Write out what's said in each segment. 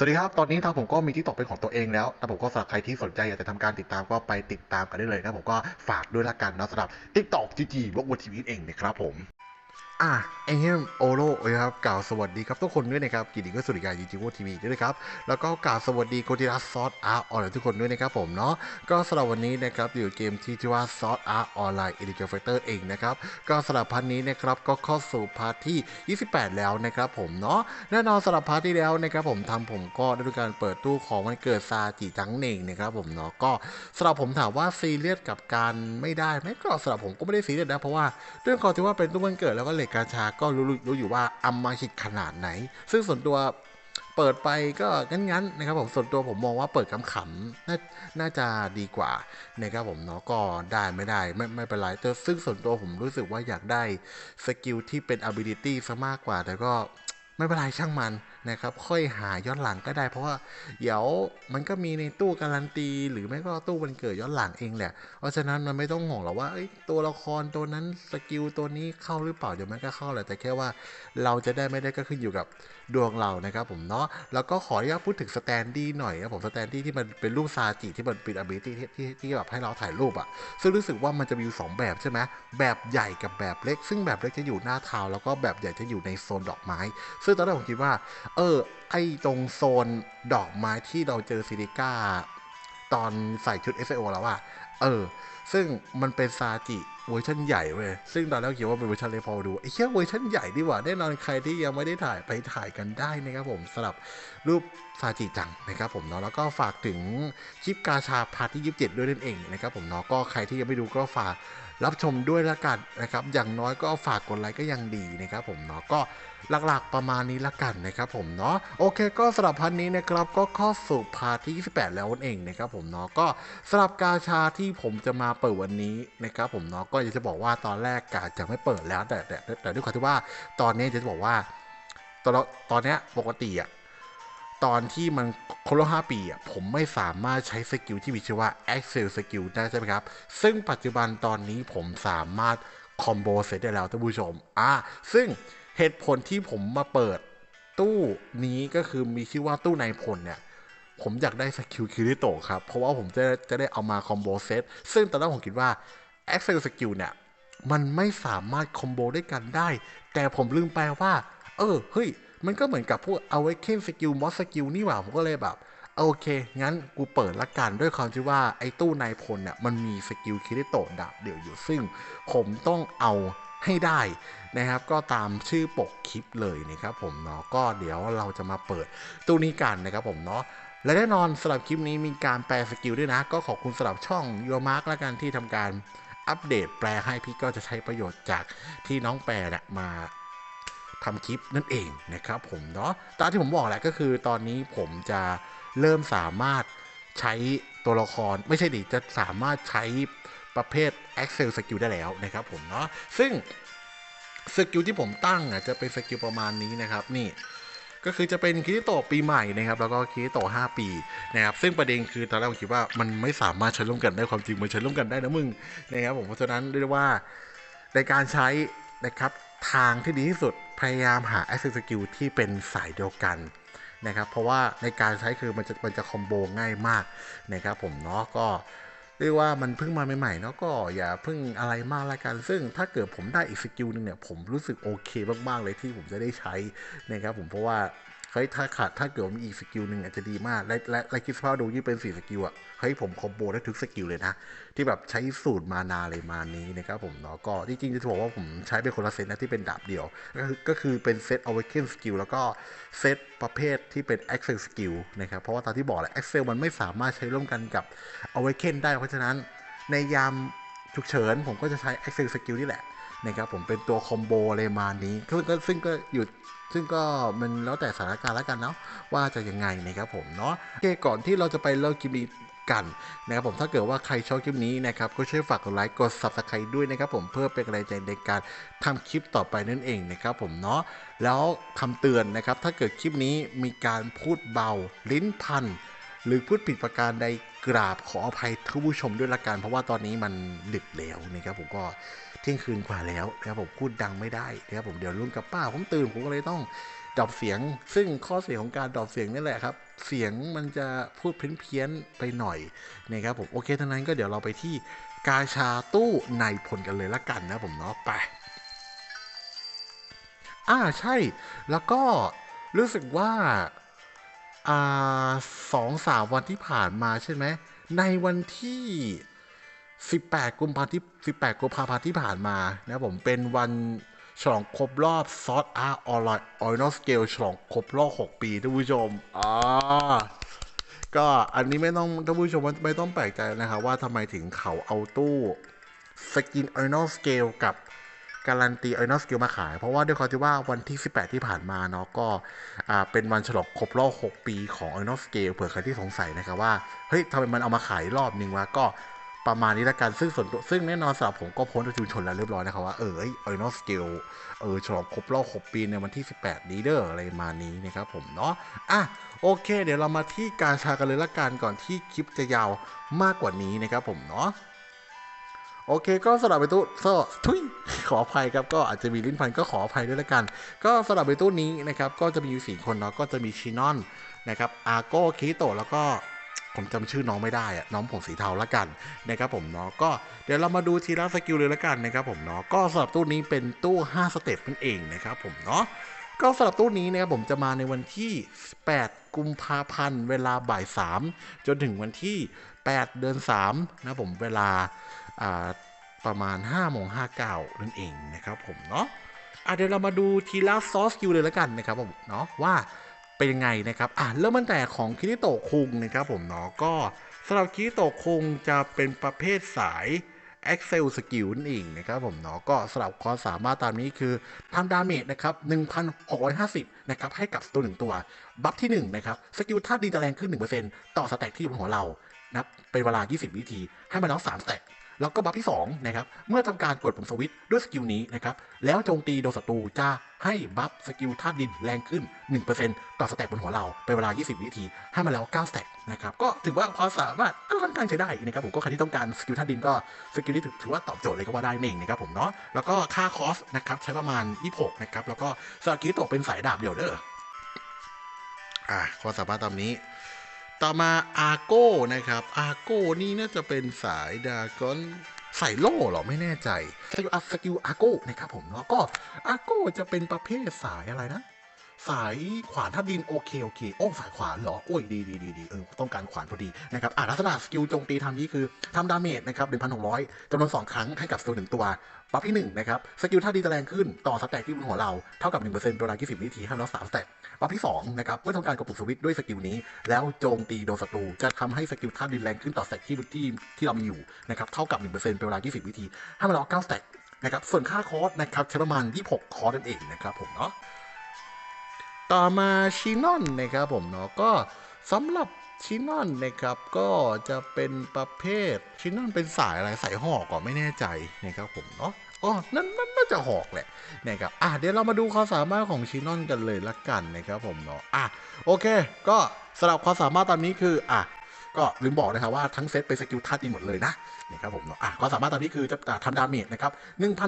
สวัสดีครับ ตอนนี้ทางผมก็มีที่ตกเป็นของตัวเองแล้วแต่ผมก็สำหรับใครที่สนใจอยากจะทำการติดตามก็ไปติดตามกันได้เลยนะผมก็ฝากด้วยละกันนะสำหรับ TikTok GG บล็อกวทีวีเองนะครับผม อะเอ็งเฮมโอโลนะครับกล่าวสวัสดีครับทุกคนด้วยนะครับกินดีก็สวัสดีการจีจีโวทีวีด้วยนะครับแล้วก็กล่าวสวัสดีโคนที่รักซอสอาร์ออนไลน์ทุกคนด้วยนะครับผมเนาะก็สำหรับวันนี้นะครับอยู่เกมที่ชื่อว่าซอสอาร์ออนไลน์เอลิเจอร์ไฟเตอร์เองนะครับก็สำหรับพาร์ทนี้นะครับก็เข้าสู่พาร์ทที่ 28 แล้วนะครับผมเนาะแน่นอนสำหรับพาร์ทที่แล้วนะครับผมทำผมก็ได้ดูการเปิดตู้ของวันเกิดซาจิจังเน่งนะครับผมเนาะก็สำหรับผมถามว่าซีเรียสกับการไม่ได้ไหมก็สำหรับผมก็ไม่ได้ซีเรียสนะเพราะว่าเรื่องของที่ว่าเป็นตู้วันเกิดแล้วก็เหล็กกาชาก็รู้รู้อยู่ว่าอัมาหิตขนาดไหน ซึ่งส่วนตัวเปิดไปก็งั้นๆนะครับผมส่วนตัวผมมองว่าเปิดขำๆน่าน่าจะดีกว่านะครับผมเนาะก็ได้ไม่ได้ไม่ไม่เป็นไรแต่ซึ่งส่วนตัวผมรู้สึกว่าอยากได้สกิลที่เป็น ability ซะมากกว่า แต่ก็ไม่เป็นไรช่างมัน นะครับค่อยหาย้อนหลังก็ได้ เพราะว่าเดี๋ยวมันก็มีในตู้การันตี หรือไม่ก็ตู้วันเกิดย้อนหลังเองแหละ เพราะฉะนั้นมันไม่ต้องห่วงหรอกว่าตัวละครตัวนั้นสกิลตัวนี้เข้าหรือเปล่าเดี๋ยวมันก็เข้าแหละแต่แค่ว่าเราจะได้ไม่ได้ก็ขึ้นอยู่กับดวงเรานะครับผมเนาะแล้วก็ขออนุญาตพูดถึงสแตนดี้หน่อยนะผมสแตนดี้ที่มันเป็นรูปซาจิที่มันเป็น ability ที่ที่ที่แบบให้เราถ่ายรูปอะซึ่งรู้สึกว่ามันจะมีอยู่สองแบบใช่ไหมแบบใหญ่กับแบบเล็ก ซึ่งแบบเล็กจะอยู่หน้าเท้าแล้วก็แบบใหญ่จะอยู่ในโซนดอกไม้ ซึ่งตอนแรกผมคิดว่าเออ ไอตรงโซนดอกไม้ที่เราเจอซิลิก้า ตอนใส่ชุด s อ o แล้วอะเออ ซึ่งมันเป็นซาจิเวอร์ชันใหญ่เว้ย ซึ่งตอนแรกคิดว่าเป็นเวอร์ชันเล็กพอดูไอ้เชี่เวอร์ชันใหญ่ดีกว่าแน่นอนใครที่ยังไม่ได้ถ่ายไปถ่ายกันได้นะครับผมสำหรับรูปซาจิจังนะครับผมเนาะแล้วก็ฝากถึงคลิปกาชาพาร์ทที่ 27 ด้วยนั่นเองนะครับผมเนาะก็ใครที่ยังไม่ดูก็ฝาก รับชมด้วยละกันนะครับ อย่างน้อยก็ฝากกดไลค์ก็ยังดีนะครับผมเนาะก็หลักๆประมาณนี้ละกันนะครับผมเนาะโอเคก็สำหรับพันนี้นะครับก็เข้าสู่พาร์ทที่ 28 แล้วนั่นเองนะครับผมเนาะก็สำหรับกาชาที่ผมจะมาเปิดวันนี้นะครับผมเนาะก็อยากจะบอกว่าตอนแรกกาจะไม่เปิดแล้วแต่แต่แต่ด้วยความที่ว่าตอนนี้จะบอกว่าตอนตอนนี้ปกติอะ ตอนที่มันครบรอบ5ปีอะผมไม่สามารถใช้สกิลที่มีชื่อว่า Excel Skill ได้ใช่ไหมครับ ซึ่งปัจจุบันตอนนี้ผมสามารถคอมโบเสร็จได้แล้วท่านผู้ชม อ่า ซึ่งเหตุผลที่ผมมาเปิดตู้นี้ก็คือมีชื่อว่าตู้นายพลเนี่ย ผมอยากได้สกิลคิริโตครับ เพราะว่าผมจะจะได้เอามาคอมโบเซต ซึ่งตอนแรกผมคิดว่า Excel Skill เนี่ย มันไม่สามารถคอมโบด้วยกันได้ แต่ผมลืมไปว่า เออ เฮ้ย มันก็เหมือนกับพวก Awaken Skill Moss Skill นี่หว่าผมก็เลยแบบโอเค งั้นกูเปิดละกันด้วยความที่ว่าไอ้ตู้นายพลเนี่ยมันมีสกิลคิริโตะดาบเดี่ยวอยู่ซึ่งผมต้องเอาให้ได้นะครับ ก็ตามชื่อปกคลิปเลยนะครับผมเนาะก็เดี๋ยวเราจะมาเปิดตู้นี้กันนะครับผมเนาะและแน่นอนสำหรับคลิปนี้มีการแปลสกิลด้วยนะ ก็ขอบคุณสำหรับช่องยูมาร์กละกันที่ทำการอัปเดตแปลให้พี่ก็จะใช้ประโยชน์จากที่น้องแปลเนี่ยมา ทำคลิปนั่นเองนะครับผมเนาะตามที่ผมบอกแหละก็คือตอนนี้ผมจะเริ่มสามารถใช้ตัวละครไม่ใช่ดิจะสามารถใช้ประเภท Excel Skill ได้แล้วนะครับผมเนาะซึ่งสกิลที่ผมตั้งอะจะเป็นสกิลประมาณนี้นะครับนี่ก็คือจะเป็นคิริโตปีใหม่นะครับแล้วก็คิริโต5 ปีนะครับซึ่งประเด็นคือตอนแรกผมคิดว่ามันไม่สามารถใช้ร่วมกันได้ความจริงมันใช้ร่วมกันได้นะมึงนะครับผมเพราะฉะนั้นเรียกว่าในการใช้นะครับทางที่ดีที่สุด พยายามหา access skill ที่เป็นสายเดียวกันนะครับ เพราะว่าในการใช้คือมันจะมันจะคอมโบง่ายมากนะครับผมเนาะก็เรียกว่ามันเพิ่งมาใหม่ๆเนาะก็อย่าเพิ่งอะไรมากละกัน ซึ่งถ้าเกิดผมได้อีกสกิลหนึงเนี่ยผมรู้สึกโอเคมากๆเลยที่ผมจะได้ใช้นะครับผมเพราะว่า เฮ้ยถ้าขาดถ้าเกิดมีอีกสกิลหนึ่งอาจจะดีมากและและและคิดสภาพดูยี่เป็นสี่สกิลอะเฮ้ยผมคอมโบได้ทุกสกิลเลยนะ ที่แบบใช้สูตรมานาเลยมานี้นะครับผมเนาะก็จริงๆจะบอกว่าผมใช้เป็นคนละเซตนะที่เป็นดาบเดียว ก็คือก็คือเป็นเซต awaken skill แล้วก็เซตประเภทที่เป็น excel skill นะครับเพราะว่าตามที่บอกแหละ excel มันไม่สามารถใช้ร่วมกันกับ awaken ได้เพราะฉะนั้นในยามฉุกเฉินผมก็จะใช้ excel skill นี่แหละ นะครับผมเป็นตัวคอมโบอะไรมานี้ซึ่งก็ซึ่งก็อยู่ซึ่งก็มันแล้วแต่สถานการณ์แล้วกันเนาะว่าจะยังไงนะครับผมเนาะโอเคก่อนที่เราจะไปเริ่มคลิปนี้กันนะครับผมถ้าเกิดว่าใครชอบคลิปนี้นะครับก็ช่วยฝากกดไลค์กด subscribe ด้วยนะครับผมเพื่อเป็นกำลังใจในการทำคลิปต่อไปนั่นเองนะครับผมเนาะแล้วคำเตือนนะครับถ้าเกิดคลิปนี้มีการพูดเบาลิ้นพัน หรือพูดผิดประการใดกราบขออภัยท่านผู้ชมด้วยละกัน เพราะว่าตอนนี้มันดึกแล้วนะครับผมก็เที่ยงคืนกว่าแล้วนะครับผมพูดดังไม่ได้นะครับผมเดี๋ยวลุงกับป้าผมตื่นผมก็เลยต้องดรอปเสียง ซึ่งข้อเสียของการดรอปเสียงนี่แหละครับ เสียงมันจะพูดเพี้ยนๆไปหน่อยนะครับผมโอเคทั้งนั้นก็เดี๋ยวเราไปที่กาชาตู้ในพลกันเลยละกันนะผมเนาะไปอ่าใช่แล้วก็รู้สึกว่า สองสามวันที่ผ่านมาใช่ไหม ในวันที่18กุมภาพันธ์ที่18กุมภาพันธ์ที่ผ่านมานะผมเป็นวันฉลองครบรอบซอสอาร์ออนไลน์ออยนอสเกลฉลองครบรอบ6ปีท่านผู้ชมอ่าก็อันนี้ไม่ต้องท่านผู้ชมไม่ต้องแปลกใจนะครับว่าทำไมถึงเขาเอาตู้สกินออยนอสเกลกับ การันตีออยนอสเกลมาขาย เพราะว่าด้วยความที่ว่าวันที่ 18 ที่ผ่านมาเนาะก็อ่าเป็นวันฉลองครบรอบ 6 ปีของออยนอสเกลเผื่อใครที่สงสัยนะครับว่า เฮ้ยทำไมมันเอามาขายรอบนึงวะก็ประมาณนี้ละกันซึ่งส่วนตัวซึ่งแน่นอนสำหรับผมก็พ้นในชุมชนแล้วเรียบร้อยนะครับว่าเออไอออนอสเกลเออฉลองครบรอบ 6 ปีในวันที่ 18 นี้เด้ออะไรมานี้นะครับผมเนาะอะโอเค เดี๋ยวเรามาที่การชากันเลยละกันก่อนที่คลิปจะยาวมากกว่านี้นะครับผมเนาะ โอเค ก็สำหรับไปตู้ก็ทุยขออภัยครับ ก็อาจจะมีลิ้นพันก็ขออภัยด้วยละกัน ก็สำหรับไปตู้นี้นะครับ ก็จะมีอยู่สี่คนเนาะ ก็จะมีชินอนนะครับอาโก้คิโตแล้วก็ผมจำชื่อน้องไม่ได้อะน้องผมสีเทาละกันนะครับผมเนาะก็เดี๋ยวเรามาดูทีละสกิลเลยละกันนะครับผมเนาะก็สำหรับตู้นี้เป็นตู้ 5 สเต็ปนั่นเองนะครับผมเนาะ ก็สำหรับตู้นี้นะครับผมจะมาในวันที่ 8 กุมภาพันธ์เวลาบ่าย 3 จนถึงวันที่ 8 เดือน 3 นะผมเวลาประมาณ5โมง59 นั่นเองนะครับผมเนาะอะเดี๋ยวเรามาดูทีละซอสกิลเลยละกันนะครับผมเนาะว่าเป็นยังไงนะครับอะเริ่มตั้งแต่ของคิริโตะคุงนะครับผมเนาะก็สำหรับคิริโตะคุงจะเป็นประเภทสาย Excel Skill นั่นเองนะครับผมเนาะก็สำหรับความสามารถตามนี้คือทำดาเมจนะครับ 1,650 นะครับ ให้กับตัวหนึ่งตัว บัฟที่ 1 นะครับ สกิลท่าดีจะแรงขึ้น 1%ต่อสแต็กที่อยู่บนหัวเรานับเป็นเวลา 20 วิธี ให้มาแล้ว3สแต็ก แล้วก็บัฟที่2นะครับเมื่อทำการกดปุ่มสวิตช์ด้วยสกิลนี้นะครับแล้วโจมตีโดนศัตรูจะให้บัฟสกิลธาตุดินแรงขึ้น 1%ต่อสแต็กบนหัวเราเป็นเวลา 20 วิธีให้มาแล้ว 9 สแต็กนะครับก็ถือว่าความสามารถก็ค่อนข้างใช้ได้นะครับผมก็ใครที่ต้องการสกิลธาตุดินก็สกิลนี้ถือว่าตอบโจทย์เลยก็ว่าได้เองนะครับผมเนาะแล้วก็ค่าคอสนะครับใช้ประมาณ 26 นะครับแล้วก็สกิลตกเป็นสายดาบเดียวเด้ออะความสามารถตามนี้ ต่อมาอาโก้นะครับอาโก้นี่น่าจะเป็นสายดากอนใส่โล่หรอไม่แน่ใจสกิลสกิลอาโก้นะครับผมเนาะก็อาโก้จะเป็นประเภทสายอะไรนะ สายขวานทับดินโอเคโอเคโอ้สายขวานเหรอโอ้ยดีดีดีดีเออต้องการขวานพอดีนะครับอะลักษณะสกิลโจมตีทำนี้คือทำดาเมจนะครับ1,600จำนวน2ครั้งให้กับสกิลหนึ่งตัวบัฟที่1นะครับสกิลท่าดีจะแรงขึ้นต่อสแต็กที่บนหัวเราเท่ากับ1%เปอร์เซ็นต์เวลา20วินาทีให้แล้ว3สแต็กบัฟที่2นะครับเมื่อทำการกดปุ่มสวิตช์ด้วยสกิลนี้ แล้วโจมตีโดนศัตรูจะทำให้สกิลท่าดินแรงขึ้นต่อสแต็กที่ที่ที่เรามีอยู่นะครับเท่ากับ1%เป็นเวลา20วิธีห้มแล้ว9สแต็กนะครับส่วนค่าคอร์สนะครับใช้ประมาณ26คอร์สนั่นเองนะครับผมเนาะ ต่อมาชินอนนะครับผมเนาะก็สำหรับชินอนนะครับก็จะเป็นประเภทชินอนเป็นสายอะไรสายหอกก็ไม่แน่ใจนะครับผมเนาะอ๋อนั่นนั่นน่าจะหอกแหละนะครับอะเดี๋ยวเรามาดูความสามารถของชินอนกันเลยละกันนะครับผมเนาะอะโอเค ก็สำหรับความสามารถตอนนี้คืออะ ก็ลืมบอกนะครับว่าทั้งเซตเป็นสกิลท่าดีหมดเลยนะนะครับผมเนาะอะความสามารถตอนนี้คือจะทำดาเมจนะครับ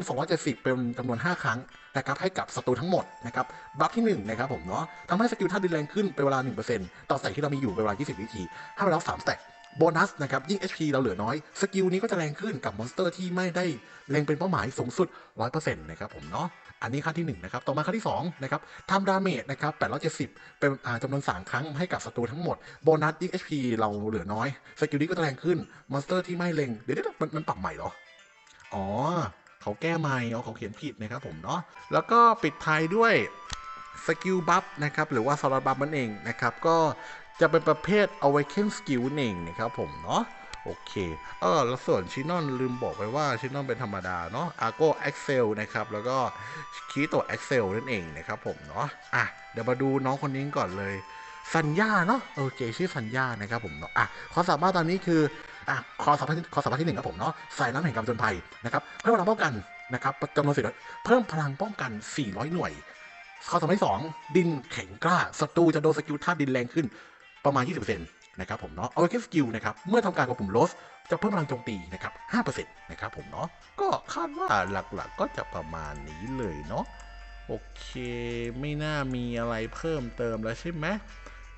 1,270 เป็นจำนวน 5 ครั้งนะครับให้กับศัตรูทั้งหมดนะครับบัฟที่1นะครับผมเนาะทำให้สกิลท่าดินแรงขึ้นเป็นเวลา 1%ต่อสแต็กที่เรามีอยู่เป็นเวลา 20 วิธีให้ไปแล้ว3สแต็กโบนัสนะครับยิ่ง HP เราเหลือน้อย สกิลนี้ก็จะแรงขึ้นกับมอนสเตอร์ที่ไม่ได้เล็งเป็นเป้าหมายสูงสุด 100%นะครับผมเนาะ อันนี้ขั้นที่1นะครับ ต่อมาขั้นที่2นะครับทำดาเมจนะครับ870 เป็นจำนวน 3 ครั้งให้กับศัตรูทั้งหมด โบนัสยิ่ง HP เราเหลือน้อย สกิลนี้ก็จะแรงขึ้น มอนสเตอร์ที่ไม่เล็ง เดี๋ยวมันมันปรับใหม่เหรอ อ๋อ เขาแก้ใหม่เอาเขาเขียนผิดนะครับผมเนาะ แล้วก็ปิดท้ายด้วยสกิลบัฟนะครับ หรือว่าสลัดบัฟนั่นเองนะครับ ก็จะเป็นประเภท awaken skill นั่นเองนะครับผมเนาะ โอเค เออแล้วส่วนชินอนลืมบอกไปว่าชินอนเป็นธรรมดาเนาะอาโก้ Excel นะครับ แล้วก็คีโต Excel นั่นเองนะครับผมเนาะ อะ เดี๋ยวมาดูน้องคนนี้ก่อนเลย สัญญาเนาะ โอเค ชื่อสัญญานะครับผมเนาะ อะความสามารถตอนนี้คือ อะคอสามารถคอสามารถที่หนึ่งครับผมเนาะ ใส่น้ำแห่งการจญภัยนะครับ เพิ่มพลังป้องกันนะครับจำนวนสี่ร้อยเพิ่มพลังป้องกัน 400 หน่วยข้อสามที่สองดินแข็งกล้าศัตรูจะโดนสกิลท่าดินแรงขึ้นประมาณ 20%น นะครับผมเนาะเอาไว้แค่สกิลนะครับ เมื่อทำการกดปุ่มลดจะเพิ่มพลังโจมตีนะครับ 5%นะครับผมเนาะ ก็คาดว่าหลักๆก็จะประมาณนี้เลยเนาะ โอเค ไม่น่ามีอะไรเพิ่มเติมแล้วใช่ไหม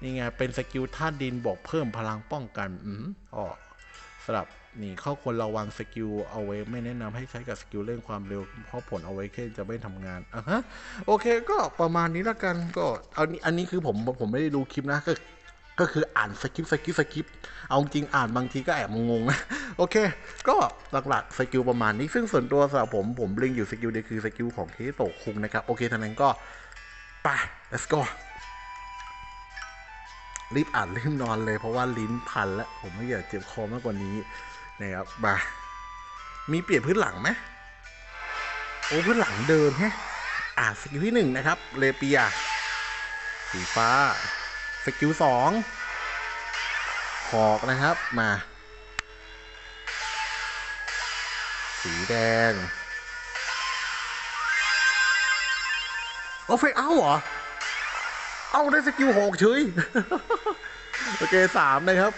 นี่ไง เป็นสกิลท่าตุดินบอกเพิ่มพลังป้องกัน อืมอ๋อสำหรับนี่ข้อควรระวังสกิลเอาไว้ไม่แนะนำให้ใช้กับสกิลเร่งความเร็ว เพราะผลเอาไว้แค่จะไม่ทำงานอะฮะโอเคก็ประมาณนี้ละกันก็เอานี้อันนี้คือผมผมไม่ได้ดูคลิปนะก็ก็คือ อ่านสคริปต์สคริปต์สคริปต์เอาจริงอ่านบางทีก็แอบงงนะโอเค ก็หลักๆสกิลประมาณนี้ ซึ่งส่วนตัวสำหรับผมผมเล็งอยู่สกิลเดียวคือสกิลของเคโตคุงนะครับ โอเคท่านั้นก็ ไป let's go รีบอ่านรีบนอนเลยเพราะว่าลิ้นพันแล้ว ผมไม่อยากเจ็บคอมากกว่านี้นะครับมามีเปลี่ยนพื้นหลังไหมโอ้พื้นหลังเดิมแฮะอ่าสกิลที่หนึ่งนะครับเลเปียสีฟ้า สกิลสอง หอกนะครับมา สีแดงเอเฟกเอาเหรอ เอาได้สกิลหอกเฉยโอเคสามนะครับ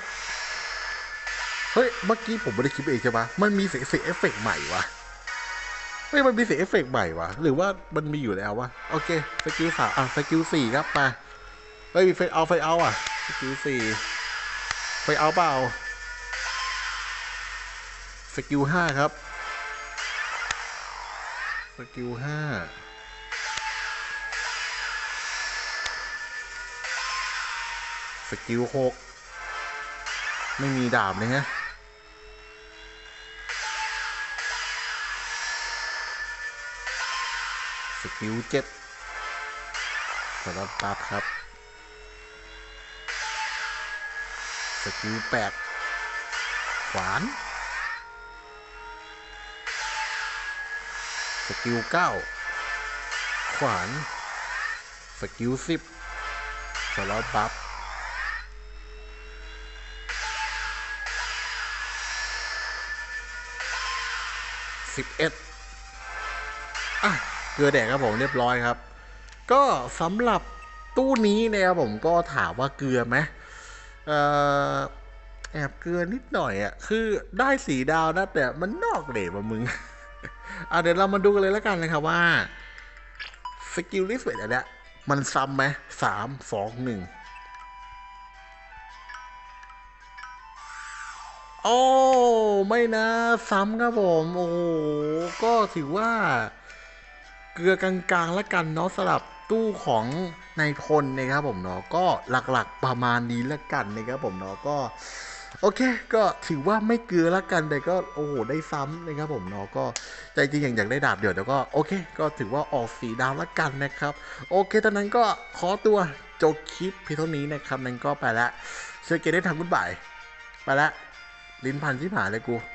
เฮ้ย เมื่อกี้ผมไม่ได้คิดเองใช่ปะมันมีเสียงเสียงเอฟเฟกใหม่วะเฮ้ย มันมีเสียงเอฟเฟกใหม่วะหรือว่ามันมีอยู่แล้ววะโอเค สกิลสามอะ สกิลสี่ครับมาเฮ้ยมีไฟเอาไฟเอาอะสกิลสี่ ไฟเอาเปล่า สกิลห้าครับ สกิลห้าสกิลหกไม่มีดาบเลยฮะสกิลเจ็ดสำหรับตัดครับ สกิลแปดขวานสกิลเก้าขวานสกิลสิบสล็อตบัฟสิบเอ็ดอะเกลือแดกครับผมเรียบร้อยครับ ก็สำหรับตู้นี้เนี่ยครับผมก็ถามว่าเกลือไหม แอบเกลือนิดหน่อยอะ คือได้สีดาวนะ แต่มันนอกเดทว่ะมึงอะเดี๋ยวเรามาดูกันเลยแล้วกันนะครับว่าสกิลลิสเวทอันเนี้ยมันซ้ำไหมสามสองหนึ่งโอ้ไม่นะ ซ้ำครับผม โอ้ก็ถือว่า เกลือกลางๆแล้วกันเนาะสลับ ตู้ของนายพลนะครับผมเนาะก็หลักๆประมาณนี้แล้วกันนะครับผมเนาะก็โอเค ก็ถือว่าไม่เกลือแล้วกันแต่ก็โอ้โหได้ซ้ำนะครับผมเนาะก็ใจจริงอย่างอยากได้ดาบเดี๋ยวเดี๋ยวก็โอเค ก็ถือว่าออกสีดาวแล้วกันนะครับ โอเคตอนนั้นก็ขอตัวจบคลิปเพียงเท่านี้นะครับนั้นก็ไปละเชื่อเกได้ทำกุ๊ดบ่ายไปละลิ้นพันที่ผ่าเลยกู「